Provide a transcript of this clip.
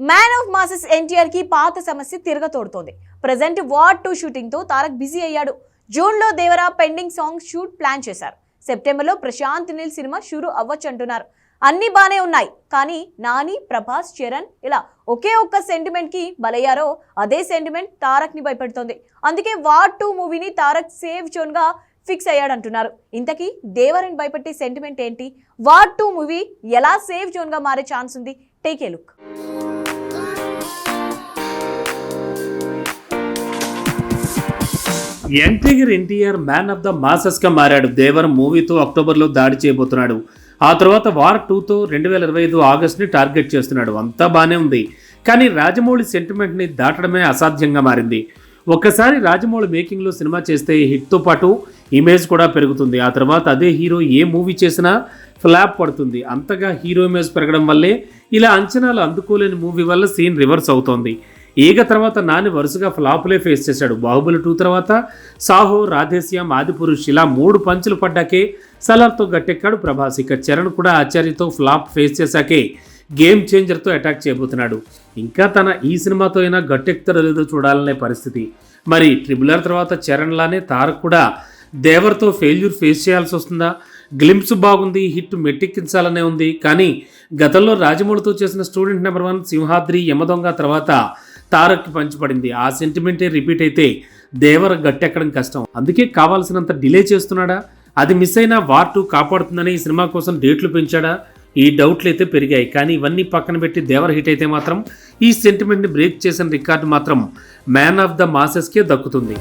Man of masses ఎన్టీఆర్కి పాత సమస్య తిరగతోడుతోంది. ప్రజెంట్ వార్ టూ షూటింగ్తో తారక్ బిజీ అయ్యాడు. జూన్లో Devara pending song shoot plan చేశారు. సెప్టెంబర్లో ప్రశాంత్ నీల్ సినిమా షూరు అవ్వచ్చు అంటున్నారు అన్ని బానే ఉన్నాయి. కానీ నాని ప్రభాస్ చరణ్ ఇలా ఒకే ఒక్క సెంటిమెంట్కి బలయ్యారో అదే సెంటిమెంట్ తారక్ని భయపెడుతోంది. అందుకే వార్ టూ మూవీని తారక్ సేవ్ జోన్గా ఫిక్స్ అయ్యాడంటున్నారు. ఇంతకీ దేవరని భయపెట్టే సెంటిమెంట్ ఏంటి? వార్ టూ మూవీ ఎలా సేఫ్ జోన్గా మారే ఛాన్స్ ఉంది? Take a look NTR NTR man of the మాసెస్గా మారాడు. దేవర్ మూవీతో అక్టోబర్లో దాడి చేయబోతున్నాడు. ఆ తర్వాత వార్ టూతో రెండు వేల ఇరవై ఐదు ఆగస్ట్ని టార్గెట్ చేస్తున్నాడు. అంతా బాగానే ఉంది. కానీ రాజమౌళి సెంటిమెంట్ని దాటడమే అసాధ్యంగా మారింది. ఒక్కసారి రాజమౌళి మేకింగ్లో సినిమా చేస్తే హిట్తో పాటు ఇమేజ్ కూడా పెరుగుతుంది. ఆ తర్వాత అదే హీరో ఏ మూవీ చేసినా ఫ్లాప్ పడుతుంది. అంతగా హీరో ఇమేజ్ పెరగడం వల్లే ఇలా అంచనాలు అందుకోలేని మూవీ వల్ల సీన్ రివర్స్ అవుతోంది. ఈగ తర్వాత నాని వరుసగా ఫ్లాపులే ఫేస్ చేశాడు. బాహుబలి టూ తర్వాత సాహో రాధేశ్యం ఆదిపురుష్ ఇలా మూడు పంచులు పడ్డాకే సలార్తో గట్టెక్కాడు ప్రభాస్. ఇక చరణ్ కూడా ఆచార్యతో ఫ్లాప్ ఫేస్ చేశాకే గేమ్ చేంజర్తో అటాక్ చేయబోతున్నాడు. ఇంకా తన ఈ సినిమాతో అయినా గట్టెక్కుతారో లేదో చూడాలనే పరిస్థితి. మరి ట్రిబులర్ తర్వాత చరణ్లానే తారక్ కూడా దేవర్తో ఫెయిల్యూర్ ఫేస్ చేయాల్సి వస్తుందా? గ్లిమ్స్ బాగుంది హిట్ మెట్టెక్కించాలనే ఉంది. కానీ గతంలో రాజమౌళితో చేసిన student number one Simhadri Yamadonga తర్వాత తారక్కి పంచబడింది ఆ సెంటిమెంటే రిపీట్ అయితే దేవర గట్టెక్కడం కష్టం. అందుకే కావాల్సినంత డిలే చేస్తున్నాడా? అది మిస్ అయినా వార్ టూ కాపాడుతుందని ఈ సినిమా కోసం డేట్లు పెంచాడా? ఈ డౌట్లు అయితే పెరిగాయి. కానీ ఇవన్నీ పక్కన పెట్టి దేవర హిట్ అయితే మాత్రం ఈ సెంటిమెంట్ని బ్రేక్ చేసిన రికార్డు మాత్రం మ్యాన్ ఆఫ్ ద మాసెస్కే దక్కుతుంది.